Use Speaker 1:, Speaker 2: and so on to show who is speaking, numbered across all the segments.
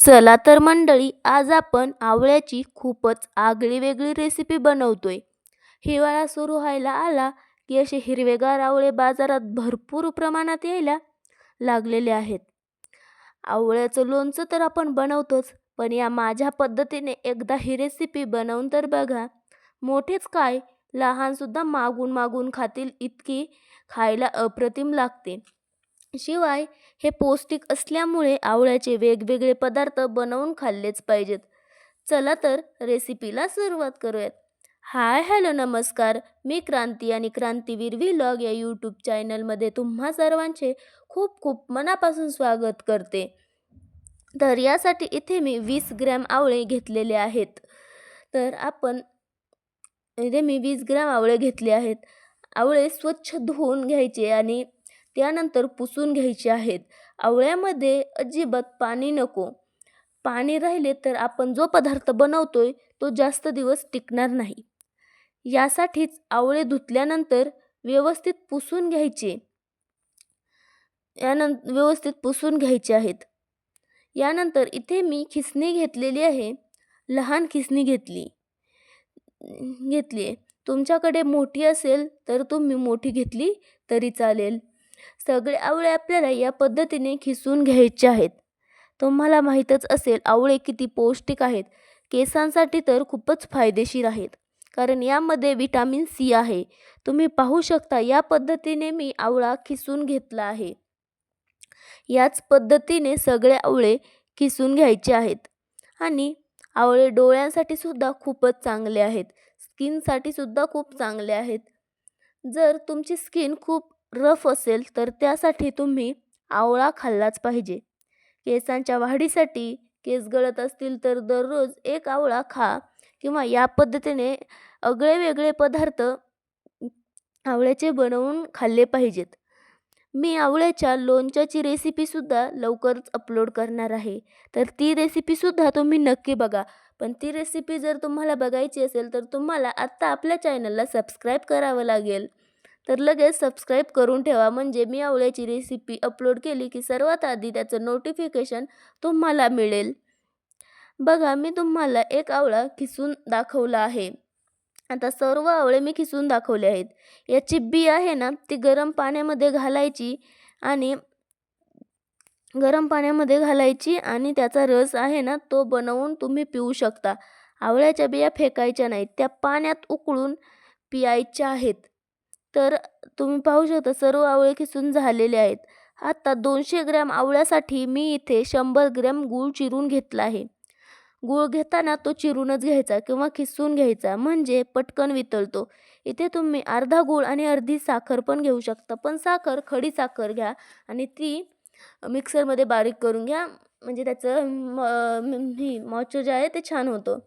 Speaker 1: चला तर मंडळी आज आपण आवळ्याची खूपच आगळी वेगळी रेसिपी बनवतोय. हिवाळा सुरू व्हायला आला की असे हिरवेगार आवळे बाजारात भरपूर प्रमाणात यायला लागलेले आहेत. आवळ्याचं लोणचं तर आपण बनवतोच पण या माझ्या पद्धतीने एकदा ही रेसिपी बनवून तर बघा. मोठेच काय लहानसुद्धा मागून मागून खातील इतकी खायला अप्रतिम लागते. शिवाय हे पौष्टिक असल्यामुळे आवळ्याचे वेगवेगळे पदार्थ बनवून खाल्लेच पाहिजेत. चला तर रेसिपीला सुरुवात करूयात. हाय हॅलो नमस्कार. मी क्रांती आणि क्रांतीवीर व्हिलॉग या यूट्यूब चॅनलमध्ये तुम्हा सर्वांचे खूप खूप मनापासून स्वागत करते. तर यासाठी इथे मी वीस ग्रॅम आवळे घेतलेले आहेत. तर आपण इथे मी वीस ग्रॅम आवळे घेतले आहेत. आवळे स्वच्छ धुवून घ्यायचे आणि त्यानंतर पुसून घ्यायचे आहेत. आवळ्यामध्ये अजिबात पाणी नको. पाणी राहिले तर आपण जो पदार्थ बनवतोय तो जास्त दिवस टिकणार नाही. यासाठीच आवळे धुतल्यानंतर व्यवस्थित पुसून घ्यायचे. यानं व्यवस्थित पुसून घ्यायचे आहेत. यानंतर इथे मी खिसणी घेतलेली आहे. लहान खिसणी घेतली. घेतली आहे. तुमच्याकडे मोठी असेल तर तुम्ही मोठी घेतली तरी चालेल. सगळे आवळे आपल्याला या पद्धतीने खिसून घ्यायचे आहेत. तुम्हाला माहीतच असेल आवळे किती पौष्टिक आहेत. केसांसाठी तर खूपच फायदेशीर आहेत. कारण यामध्ये विटॅमिन सी आहे. तुम्ही पाहू शकता या पद्धतीने मी आवळा खिसून घेतला आहे. याच पद्धतीने सगळे आवळे खिसून घ्यायचे आहेत. आणि आवळे डोळ्यांसाठी सुद्धा खूपच चांगले आहेत. स्किनसाठी सुद्धा खूप चांगले आहेत. जर तुमची स्किन खूप रफ असेल तर त्यासाठी तुम्ही आवळा खाल्लाच पाहिजे. केसांच्या वाढीसाठी केस गळत असतील तर दररोज एक आवळा खा किंवा या पद्धतीने अगळे वेगळे पदार्थ आवळ्याचे बनवून खाल्ले पाहिजेत. मी आवळ्याच्या लोणच्याची रेसिपीसुद्धा लवकरच अपलोड करणार आहे. तर ती रेसिपीसुद्धा तुम्ही नक्की बघा. पण ती रेसिपी जर तुम्हाला बघायची असेल तर तुम्हाला आत्ता आपल्या चॅनलला सबस्क्राईब करावं लागेल. तर लगेच सबस्क्राईब करून ठेवा. म्हणजे मी आवळ्याची रेसिपी अपलोड केली की सर्वात आधी त्याचं नोटिफिकेशन तुम्हाला मिळेल. बघा मी तुम्हाला एक आवळा खिसून दाखवला आहे. आता सर्व आवळे मी खिसून दाखवले आहेत. याची बी आहे ना ती गरम पाण्यामध्ये घालायची आणि गरम पाण्यामध्ये घालायची आणि त्याचा रस आहे ना तो बनवून तुम्ही पिऊ शकता. आवळ्याच्या बिया फेकायच्या नाहीत त्या पाण्यात उकळून पियायच्या आहेत. तर तुम्ही पाहू शकता सर्व आवळे खिसून झालेले आहेत. आता दोनशे ग्रॅम आवळ्यासाठी मी इथे शंभर ग्रॅम गूळ चिरून घेतला आहे. गूळ घेताना तो चिरूनच घ्यायचा किंवा खिसून घ्यायचा म्हणजे पटकन वितळतो. इथे तुम्ही अर्धा गूळ आणि अर्धी साखर पण घेऊ शकता पण साखर खडी साखर घ्या आणि ती मिक्सरमध्ये बारीक करून घ्या. म्हणजे त्याचं म ही मॉइश्चर जे आहे ते छान होतं.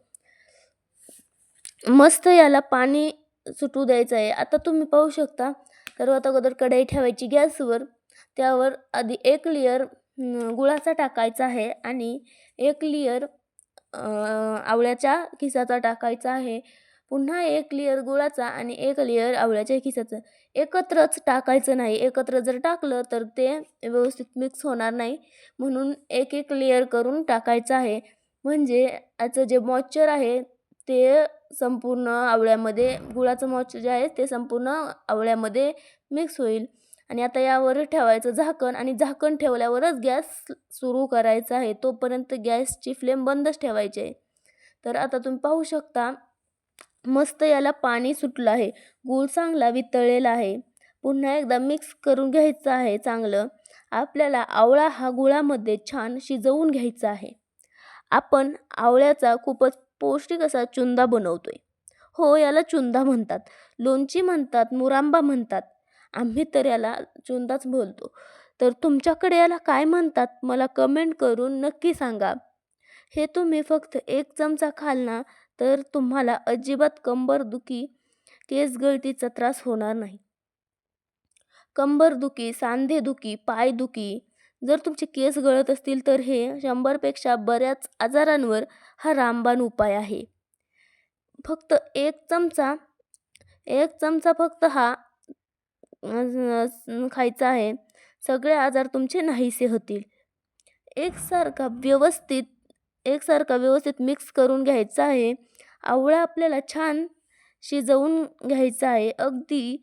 Speaker 1: मस्त याला पाणी सुटू द्यायचं आहे. आता तुम्ही पाहू शकता सर्वात अगोदर कढई ठेवायची गॅसवर त्यावर आधी एक लेयर गुळाचा टाकायचा आहे आणि एक लेयर आवळ्याच्या खिसाचा टाकायचा आहे. पुन्हा एक लेयर गुळाचा आणि एक लेयर आवळ्याच्या खिसाचं. एकत्रच टाकायचं नाही. एकत्र जर टाकलं तर ते व्यवस्थित मिक्स होणार नाही. म्हणून एक एक लेयर करून टाकायचं आहे. म्हणजे याचं जे मॉइश्चर आहे ते संपूर्ण आवळ्यामध्ये गुळाचं मॉइश्चर जे आहे ते संपूर्ण आवळ्यामध्ये मिक्स होईल. आणि आता यावर ठेवायचं झाकण आणि झाकण ठेवल्यावरच गॅस सुरू करायचा आहे. तोपर्यंत गॅसची फ्लेम बंदच ठेवायची आहे. तर आता तुम्ही पाहू शकता मस्त याला पाणी सुटलं आहे. गूळ चांगला वितळलेला आहे. पुन्हा एकदा मिक्स करून घ्यायचं आहे चांगलं. आपल्याला आवळा हा गुळामध्ये छान शिजवून घ्यायचा आहे. आपण आवळ्याचा खूपच पौष्टिक असा चुंदा बनवतो आहे हो याला चुंदा म्हणतात. लोणची म्हणतात मुरांबा म्हणतात. आम्ही तर याला चुंदाच बोलतो. तर तुमच्याकडे याला काय म्हणतात मला कमेंट करून नक्की सांगा. हे तुम्ही फक्त एक चमचा खाल ना तर तुम्हाला अजिबात कंबरदुखी केसगळतीचा त्रास होणार नाही. कंबरदुखी सांधेदुखी पायदुखी जर तुमचे केस गळत असतील तर हे शंभरपेक्षा बऱ्याच आजारांवर हा रामबाण उपाय आहे. फक्त एक चमचा एक चमचा फक्त हा खायचा आहे. सगळे आजार तुमचे नाहीसे होतील. एकसारखा व्यवस्थित एकसारखा व्यवस्थित मिक्स करून घ्यायचा आहे. आवळा आपल्याला छान शिजवून घ्यायचा आहे. अगदी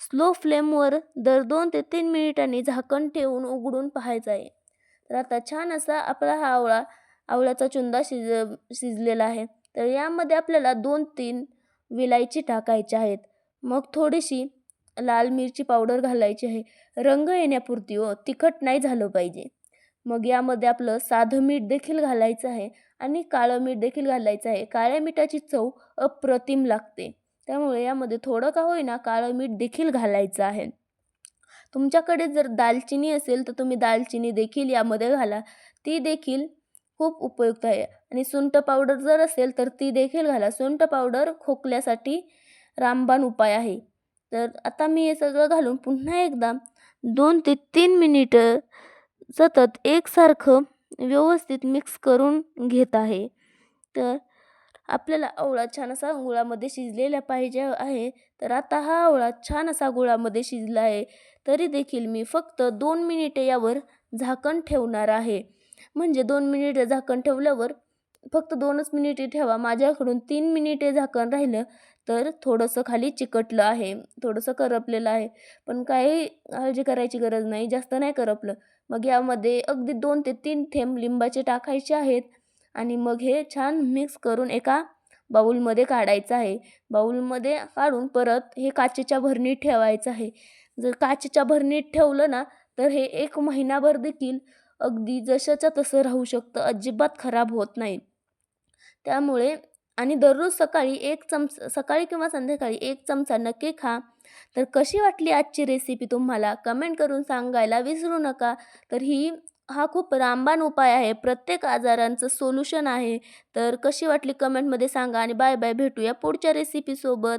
Speaker 1: स्लो फ्लेमवर दर दोन ते तीन मिनिटांनी झाकण ठेवून उघडून पाहायचं आहे. तर आता छान असा आपला हा आवळा आवळ्याचा चुंदा शिज शिजलेला आहे. तर यामध्ये आपल्याला दोन तीन विलायची टाकायच्या आहेत. मग थोडीशी लाल मिरची पावडर घालायची आहे. रंग येण्यापुरती व तिखट नाही झालं पाहिजे. मग यामध्ये आपलं साधं मीठ देखील घालायचं आहे आणि काळं मीठ देखील घालायचं आहे. काळ्या मिठाची चव अप्रतिम लागते. त्यामुळे यामध्ये थोडं का होईना काळं मीठ देखील घालायचं आहे. तुमच्याकडे जर दालचिनी असेल तर तुम्ही दालचिनी देखील यामध्ये घाला. ती देखील खूप उपयुक्त आहे. आणि सुंठ पावडर जर असेल तर ती देखील घाला. सुंठ पावडर खोकल्यासाठी रामबाण उपाय आहे. तर आता मी हे सगळं घालून पुन्हा एकदा दोन ते तीन मिनिटं सतत एकसारखं व्यवस्थित मिक्स करून घेत आहे. तर आपल्याला आवळा छान असा गुळामध्ये शिजलेला पाहिजे आहे. तर आता हा आवळा छान असा गुळामध्ये शिजला आहे. तरी देखील मी फक्त दोन मिनिटे यावर झाकण ठेवणार आहे. म्हणजे दोन मिनिटे झाकण ठेवल्यावर फक्त दोनच मिनिटे ठेवा. माझ्याकडून तीन मिनिटे झाकण राहिलं तर थोडंसं खाली चिकटलं आहे. थोडंसं करपलेलं आहे. पण काही काळजी करायची गरज नाही. जास्त नाही करपलं. मग यामध्ये अगदी दोन ते तीन थेंब लिंबाचे टाकायचे आहेत. आणि मग हे छान मिक्स करून एका बाऊलमध्ये काढायचं आहे. बाऊलमध्ये काढून परत हे काचेच्या भरणीत ठेवायचं आहे. जर काचेच्या भरणीत ठेवलं ना तर हे एक महिनाभर देखील अगदी जशाच्या तसं राहू शकतं. अजिबात खराब होत नाही. त्यामुळे आणि दररोज सकाळी एक चमचा सकाळी किंवा संध्याकाळी एक चमचा नक्की खा. तर कशी वाटली आजची रेसिपी तुम्हाला? कमेंट करून सांगायला विसरू नका. तर ही हा खूप रामबाण उपाय आहे. प्रत्येक आजारांचं सोल्युशन आहे. तर कशी वाटली कमेंटमध्ये सांगा आणि बाय बाय भेटूया पुढच्या रेसिपीसोबत